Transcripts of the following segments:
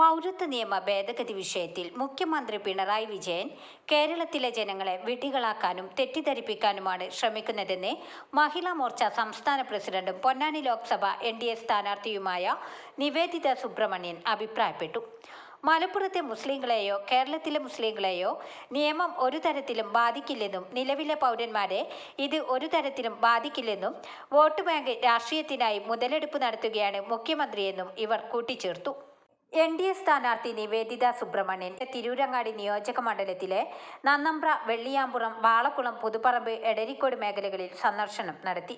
പൗരത്വ നിയമ ഭേദഗതി വിഷയത്തിൽ മുഖ്യമന്ത്രി പിണറായി വിജയൻ കേരളത്തിലെ ജനങ്ങളെ വിഡ്ഢികളാക്കാനും തെറ്റിദ്ധരിപ്പിക്കാനുമാണ് ശ്രമിക്കുന്നതെന്ന് മഹിളാ മോർച്ച സംസ്ഥാന പ്രസിഡന്റും Ponnani Lok Sabha N D A സ്ഥാനാർത്ഥിയുമായ Nivedita Subramanian അഭിപ്രായപ്പെട്ടു. മലപ്പുറത്തെ മുസ്ലിങ്ങളെയോ കേരളത്തിലെ മുസ്ലിങ്ങളെയോ നിയമം ഒരു തരത്തിലും ബാധിക്കില്ലെന്നും നിലവിലെ പൗരന്മാരെ ഇത് ഒരു തരത്തിലും ബാധിക്കില്ലെന്നും വോട്ട് ബാങ്ക് രാഷ്ട്രീയത്തിനായി മുതലെടുപ്പ് നടത്തുകയാണ് മുഖ്യമന്ത്രിയെന്നും ഇവർ കൂട്ടിച്ചേർത്തു. എൻ ഡി എ സ്ഥാനാർത്ഥി നിവേദിത സുബ്രഹ്മണ്യൻ തിരൂരങ്ങാടി നിയോജക മണ്ഡലത്തിലെ നന്നമ്പ്ര വെള്ളിയാമ്പുറം വാളക്കുളം പുതുപ്പറമ്പ് എടരിക്കോട് മേഖലകളിൽ സന്ദർശനം നടത്തി.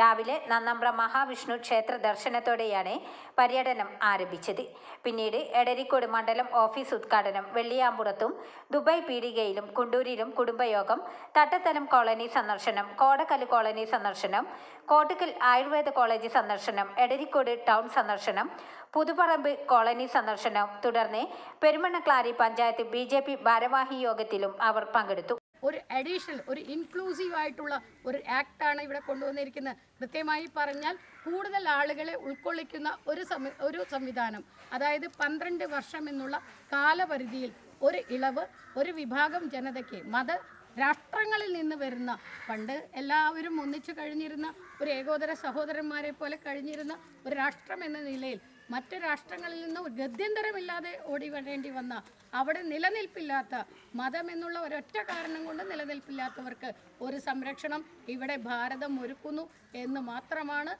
രാവിലെ നന്നമ്പ്ര മഹാവിഷ്ണു ക്ഷേത്ര ദർശനത്തോടെയാണ് പര്യടനം ആരംഭിച്ചത്. പിന്നീട് എടരിക്കോട് മണ്ഡലം ഓഫീസ് ഉദ്ഘാടനം വെള്ളിയാമ്പുറത്തും ദുബായ് പീടികയിലും കുണ്ടൂരിലും കുടുംബയോഗം തട്ടത്തലം കോളനി സന്ദർശനം കോടക്കൽ കോളനി സന്ദർശനം കോട്ടക്കൽ ആയുർവേദ കോളേജ് സന്ദർശനം എടരിക്കോട് ടൗൺ സന്ദർശനം പുതുപറമ്പ് കോളനി സന്ദർശനം തുടർന്ന് പെരുമണ്ണക്ലാരി പഞ്ചായത്ത് ബി ഭാരവാഹി യോഗത്തിലും അവർ പങ്കെടുത്തു. ഒരു അഡീഷണൽ ഒരു ഇൻക്ലൂസീവ് ആയിട്ടുള്ള ഒരു ആക്ടാണ് ഇവിടെ കൊണ്ടുവന്നിരിക്കുന്നത്. കൃത്യമായി പറഞ്ഞാൽ കൂടുതൽ ആളുകളെ ഉൾക്കൊള്ളിക്കുന്ന ഒരു ഒരു സംവിധാനം അതായത് പന്ത്രണ്ട് വർഷം എന്നുള്ള കാലപരിധിയിൽ ഒരു ഇളവ് ഒരു വിഭാഗം ജനതയ്ക്ക് മത രാഷ്ട്രങ്ങളിൽ നിന്ന് വരുന്ന പണ്ട് എല്ലാവരും ഒന്നിച്ചു കഴിഞ്ഞിരുന്ന ഒരു ഏകോദര സഹോദരന്മാരെ പോലെ കഴിഞ്ഞിരുന്ന ഒരു രാഷ്ട്രം എന്ന നിലയിൽ മറ്റ് രാഷ്ട്രങ്ങളിൽ നിന്ന് ഗത്യന്തരമില്ലാതെ ഓടി വരേണ്ടി വന്ന അവിടെ നിലനിൽപ്പില്ലാത്ത മതം എന്നുള്ള ഒരൊറ്റ കാരണം കൊണ്ട് നിലനിൽപ്പില്ലാത്തവർക്ക് ഒരു സംരക്ഷണം ഇവിടെ ഭാരതം ഒരുക്കുന്നു എന്ന് മാത്രമാണ്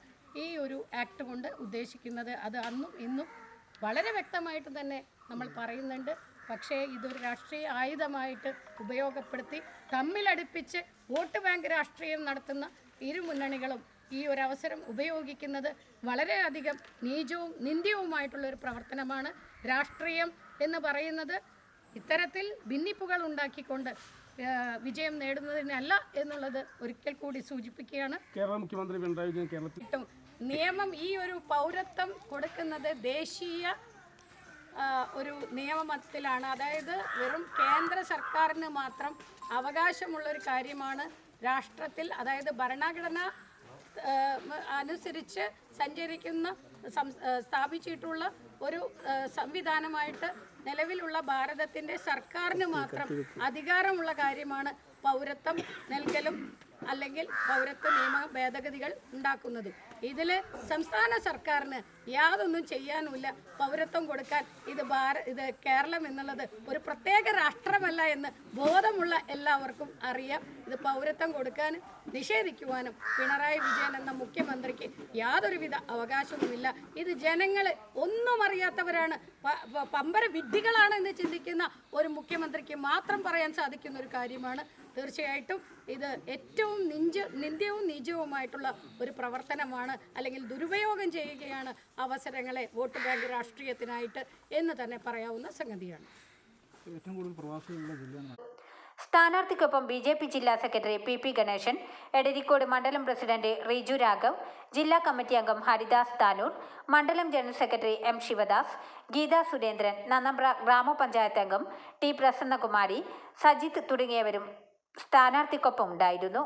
ഈ ഒരു ആക്ട് കൊണ്ട് ഉദ്ദേശിക്കുന്നത്. അത് അന്നും ഇന്നും വളരെ വ്യക്തമായിട്ട് തന്നെ നമ്മൾ പറയുന്നുണ്ട്. പക്ഷേ ഇതൊരു രാഷ്ട്രീയ ആയുധമായിട്ട് ഉപയോഗപ്പെടുത്തി തമ്മിലടുപ്പിച്ച് വോട്ട് ബാങ്ക് രാഷ്ട്രീയം നടത്തുന്ന ഇരു മുന്നണികളും ഈ ഒരു അവസരം ഉപയോഗിക്കുന്നത് വളരെയധികം നീചവും നിന്ദ്യവുമായിട്ടുള്ള ഒരു പ്രവർത്തനമാണ് രാഷ്ട്രീയം എന്ന് പറയുന്നത്. ഇത്തരത്തിൽ ഭിന്നിപ്പുകൾ ഉണ്ടാക്കിക്കൊണ്ട് വിജയം നേടുന്നതിനല്ല എന്നുള്ളത് ഒരിക്കൽ കൂടി സൂചിപ്പിക്കുകയാണ്. കേരള മുഖ്യമന്ത്രി പിണറായി വിജയൻ കേരളത്തിൽ നിയമം ഈ ഒരു പൗരത്വം കൊടുക്കുന്നത് ദേശീയ ഒരു നിയമത്തിലാണ്. അതായത് വെറും കേന്ദ്ര സർക്കാരിന് മാത്രം അവകാശമുള്ള ഒരു കാര്യമാണ് രാഷ്ട്രത്തിൽ അതായത് ഭരണഘടന അനുസരിച്ച് സഞ്ചരിക്കുന്ന സം- സ്ഥാപിച്ചിട്ടുള്ള ഒരു സംവിധാനമായിട്ട് നിലവിലുള്ള ഭാരതത്തിന്റെ സർക്കാരിന് മാത്രം അധികാരമുള്ള കാര്യമാണ് പൗരത്വം നൽകലും അല്ലെങ്കിൽ പൗരത്വ നിയമ ഭേദഗതികൾ ഉണ്ടാക്കുന്നത്. ഇതിൽ സംസ്ഥാന സർക്കാരിന് യാതൊന്നും ചെയ്യാനുമില്ല. പൗരത്വം കൊടുക്കാൻ ഇത് ഭാര ഇത് കേരളം എന്നുള്ളത് ഒരു പ്രത്യേക രാഷ്ട്രമല്ല എന്ന് ബോധമുള്ള എല്ലാവർക്കും അറിയാം. ഇത് പൗരത്വം കൊടുക്കാനും നിഷേധിക്കുവാനും പിണറായി വിജയൻ എന്ന മുഖ്യമന്ത്രിക്ക് യാതൊരുവിധ അവകാശവുമില്ല. ഇത് ജനങ്ങൾ ഒന്നും അറിയാത്തവരാണ്. പമ്പര വിഡ്ഢികളാണ് എന്ന് ചിന്തിക്കുന്ന ഒരു മുഖ്യമന്ത്രിക്ക് മാത്രം പറയാൻ സാധിക്കുന്ന ഒരു കാര്യമാണ്. തീർച്ചയായിട്ടും ഇത് ഏറ്റവും നിഞ്ച നിന്ദ്യവും നീചവുമായിട്ടുള്ള ഒരു പ്രവർത്തനമാണ്. അല്ലെങ്കിൽ ദുരുപയോഗം ചെയ്യുകയാണ് അവസരങ്ങളെ വോട്ട് ബാങ്ക് രാഷ്ട്രീയത്തിനായിട്ട് എന്ന് തന്നെ പറയാവുന്ന സംഗതിയാണ്. ഏറ്റവും കൂടുതൽ പ്രവാസികളുള്ള ജില്ലയാണ് സ്ഥാനാർത്ഥിക്കൊപ്പം ബി ജെ പി ജില്ലാ secretary P P Ganeshan Edarikode മണ്ഡലം പ്രസിഡന്റ് റിജു രാഘവ് ജില്ലാ കമ്മിറ്റി അംഗം ഹരിദാസ് താനൂർ മണ്ഡലം general secretary M Sivadas Geetha Surendran Nannambra ഗ്രാമപഞ്ചായത്ത് അംഗം ടി പ്രസന്നകുമാരി സജിത്ത് തുടങ്ങിയവരും സ്ഥാനാർത്ഥിക്കൊപ്പം ഉണ്ടായിരുന്നു.